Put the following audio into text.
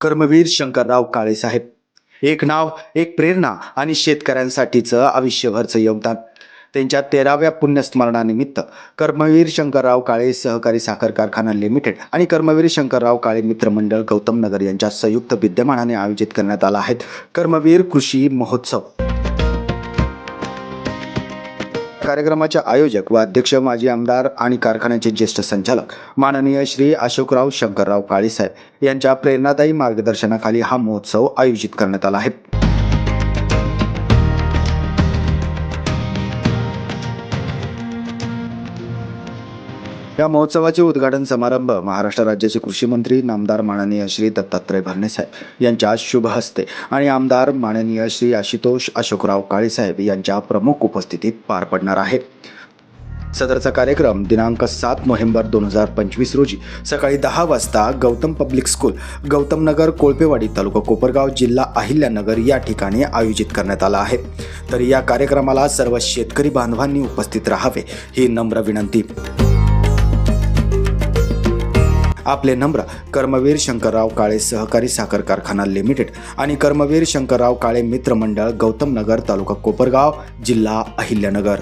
कर्मवीर शंकरराव काळेसाहेब एक नाव एक प्रेरणा आणि शेतकऱ्यांसाठीचं आयुष्यभरचं योगदान. त्यांच्या तेराव्या पुण्यस्मरणानिमित्त कर्मवीर शंकरराव काळे सहकारी साखर कारखाना लिमिटेड आणि कर्मवीर शंकरराव काळे मित्रमंडळ गौतम नगर यांच्या संयुक्त विद्यमानाने आयोजित करण्यात आला आहे. कर्मवीर कृषी महोत्सव. कार्यक्रमाचे आयोजक व अध्यक्ष माजी आमदार आणि कारखान्याचे ज्येष्ठ संचालक माननीय श्री अशोकराव शंकरराव काळेसाहेब यांच्या प्रेरणादायी मार्गदर्शनाखाली हा महोत्सव आयोजित करण्यात आला आहे. या महोत्सवाचे उद्घाटन समारंभ महाराष्ट्र राज्याचे कृषी मंत्री नामदार माननीय श्री दत्तात्रय भरणेसाहेब यांच्या शुभ हस्ते आणि आमदार माननीय श्री आशुतोष अशोकराव काळेसाहेब यांच्या प्रमुख उपस्थितीत पार पडणार आहे. सदरचा कार्यक्रम दिनांक सात नोव्हेंबर दोन हजार पंचवीस रोजी सकाळी दहा वाजता गौतम पब्लिक स्कूल गौतम नगर कोळपेवाडी तालुका कोपरगाव जिल्हा अहिल्यानगर या ठिकाणी आयोजित करण्यात आला आहे. तर या कार्यक्रमाला सर्व शेतकरी बांधवांनी उपस्थित राहावे ही नम्र विनंती. आपले नम्र कर्मवीर शंकरराव काळे सहकारी साखर कारखाना लिमिटेड आणि कर्मवीर शंकरराव काळे मित्रमंडळ गौतमनगर गौतम नगर तालुका कोपरगाव जिल्हा अहिल्यानगर.